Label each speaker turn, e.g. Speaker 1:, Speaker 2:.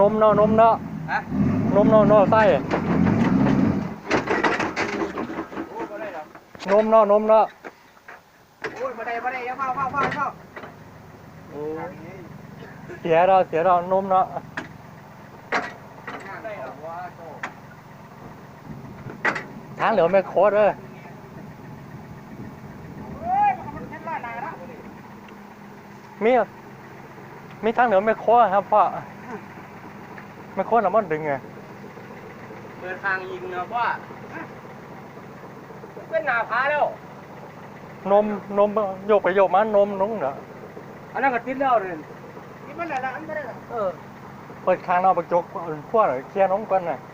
Speaker 1: นมเนาะนมเนาะ
Speaker 2: ฮะ
Speaker 1: นมเนาะเนาะไส้
Speaker 2: โอ้บ่ได้หรอก
Speaker 1: นมเนาะนมเนาะ
Speaker 2: โอ้ยบ่ได้บ่ได้อย่าเฝ้าเฝ้าเฝ้าเฝ้า
Speaker 1: โอ้เสียเราเสียเรานมเนาะ
Speaker 2: ได้หรอกว่าโต
Speaker 1: ทางเหลือไม่โคตรเอ้ย
Speaker 2: เฮ้ยมันเห็นว่าหนาละ
Speaker 1: มีมีทางเหลือไม่โคตรครับพ่อ ไม่โคตรน่ะมันดึงไง
Speaker 2: เปิดทางยิงเนาะว่าเป็นหน้าผาแล้ว
Speaker 1: นมนมโยกไปโยกมานมน้องเนาะ
Speaker 2: อันนั้นก็ติดแล้วเลยนี่มันอะไรล่ะอันบ่ได้หรอเออ
Speaker 1: เปิดคางเราไปจกขั้วหน่อยเคลียร์น้องก่อนน่ะ
Speaker 2: เ